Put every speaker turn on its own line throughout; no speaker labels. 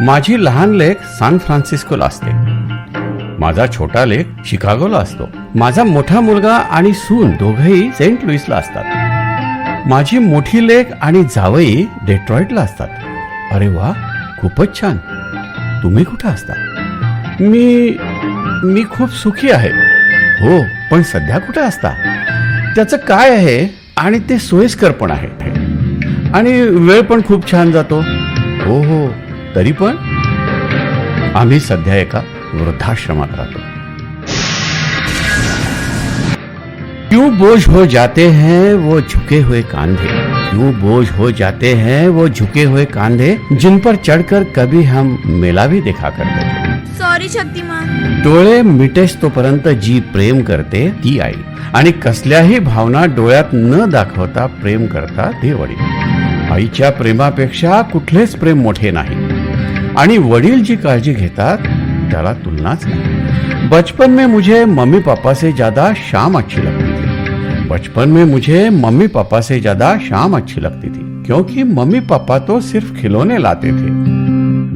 माझी लहान लेख सान फ्रान्सिस्कोला असते. माझा छोटा लेख शिकागोला असतो. माझा मोठा मुलगा आणि सून दोघंही सेंट लुईसला असतात. माझी मोठी लेख आणि जावई डेट्रॉइटला असतात. अरे वा खूपच छान. तुम्ही कुठं असता? मी मी खूप सुखी आहे. हो पण सध्या कुठे असता? त्याचं काय आहे आणि ते सोयीस्कर पण आहे. आणि वेळ पण खूप छान जातो. हो हो. तरी पण आम्ही सध्या एका वृद्धाश्रमात राहतो. क्यों बोझ हो जाते हैं वो झुके हुए कांधे? क्यों बोझ हो जाते हैं वो झुके हुए कांधे जिन पर चढ़कर कभी हम मेला भी देखा करते थे?
सॉरी शक्तिमान
डोळे मिटेस तोपर्यंत जी प्रेम करते ती आई. आणि कसल्याही भावना डोळ्यात न दाखवता प्रेम करता ते वडील आईच्या प्रेमापेक्षा कुठलेच प्रेम मोठे नाही. आणि वडील जी काळजी घेतात त्याला तुलनाच नाही. बचपन में मुझे मम्मी पापा से ज्यादा शाम अच्छी लगती थी. बचपन में मुझे मम्मी पापा से ज्यादा शाम अच्छी लगती थी क्योंकि मम्मी पापा तो सिर्फ खिलौने लाते थे।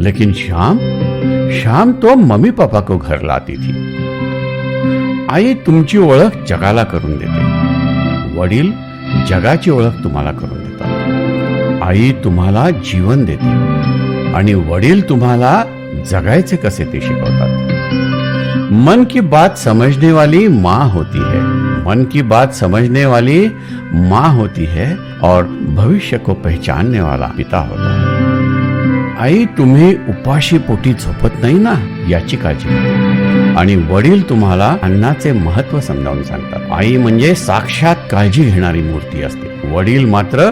लेकिन शाम शाम तो मम्मी पापा को घर लाती थी। आई तुमची ओळख जगाला करून देते। वडील जगाची ओळख तुम्हाला करून देतात। आई तुम्हाला जीवन देते। आणि वडील तुम्हाला जगायचे कसे ते शिकवतात. मन की बात समझने वाली माँ होती है. मन की बात समझने वाली माँ होती है और भविष्य को पहचानने वाला पिता होता है. आई तुम्ही उपाशी पोटी झोपत नाही ना याची काळजी आणि वडील तुम्हाला अन्नाचे महत्त्व समजावून सांगतात. आई म्हणजे साक्षात काळजी घेणारी मूर्ती असते. वडील मात्र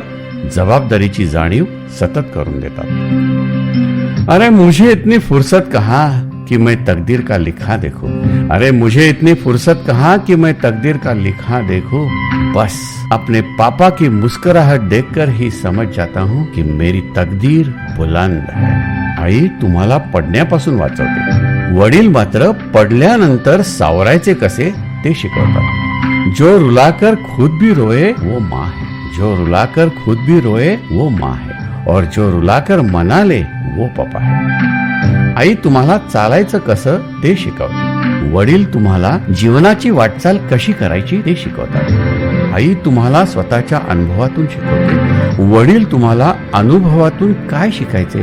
जबाबदारीची जाणीव सतत करून देतात. अरे मुझे इतनी फुर्सत कहा कि मैं तकदीर का लिखा देखूं? अरे मुझे इतनी फुर्सत कहा कि मैं तकदीर का लिखा देखूं? बस अपने पापा की मुस्कुराहट देखकर ही समझ जाता हूं कि मेरी तकदीर बुलंद है। आई तुम्हाला पडण्यापासून वाचवते। वडील मात्र पडल्यानंतर सावरायचे कसे ते शिकवतात। जो रुलाकर खुद भी रोए वो माँ है। जो रुलाकर खुद भी रोए वो माँ है। और जो रुलाकर मनाले वो पप्पा आई तुम्हाला चालायचं कसं ते शिकवते। वडील तुम्हाला जीवनाची वाटचाल कशी करायची ते शिकवतात। आई तुम्हाला स्वतःच्या अनुभवातून शिकवते। वडील तुम्हाला अनुभवातून काय शिकायचे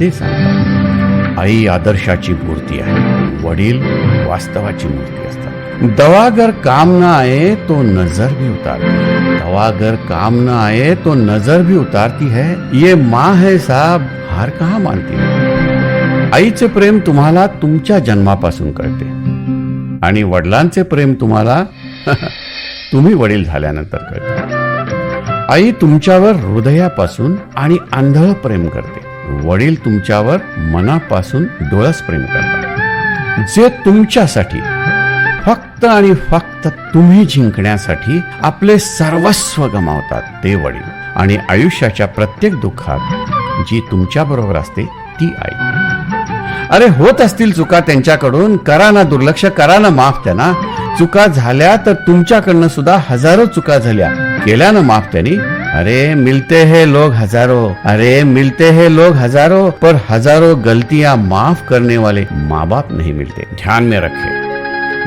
ते सांगतात। आई आदर्शाची मूर्ती आहे। वडील वास्तवाची मूर्ती असतात। दवा अगर काम ना आए तो नजर भी उतारती। दवा अगर काम न आए तो नजर भी उतारती है। ये माँ है साहब हार कहा मानती है? आईचे प्रेम तुम्हाला तुमच्या जन्मापासून कळते आणि वडिलांचे प्रेम तुम्हाला तुम्ही वडील झाल्यानंतर कळते आई तुमच्यावर हृदयापासून आणि आंधळ प्रेम करते। वडील तुमच्यावर मनापासून डोळस प्रेम करतात। जे तुमच्यासाठी फक्त आणि फक्त तुम्ही जिंकण्यासाठी आपले सर्वस्व गमावतात ते वडील आणि आयुष्याच्या प्रत्येक दुःखात जी तुमच्या बरोबर असते ती आई. अरे होत असतील चुका त्यांच्याकडून करा ना दुर्लक्ष करा ना माफ त्यांना. चुका झाल्या तर तुमच्याकडनं सुद्धा हजारो चुका झाल्या. केल्या ना माफ त्यांनी? अरे मिलते हे लोग हजारो. अरे मिलते हे लोग हजारो. पर हजारो गलतियां माफ करने वाले माँ बाप नहीं मिलते. ध्यान में रखें.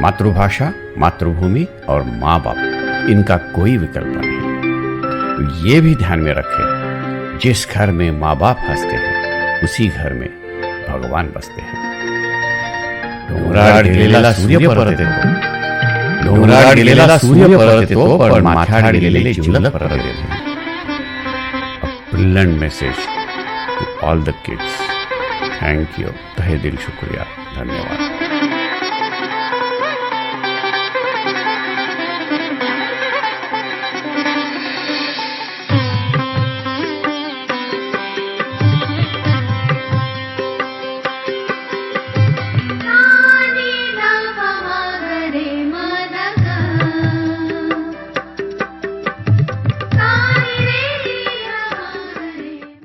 मातृभाषा, मातृभूमि और माँ बाप इनका कोई विकल्प नहीं। ये भी ध्यान में रखें, जिस घर में माँ बाप हँसते हैं, उसी घर में भगवान बसते हैं। सूर्य गेलेला सूर्य परत येतो पण माथ्याड गेलेले all the kids thank you तहे दिल शुक्रिया। धन्यवाद।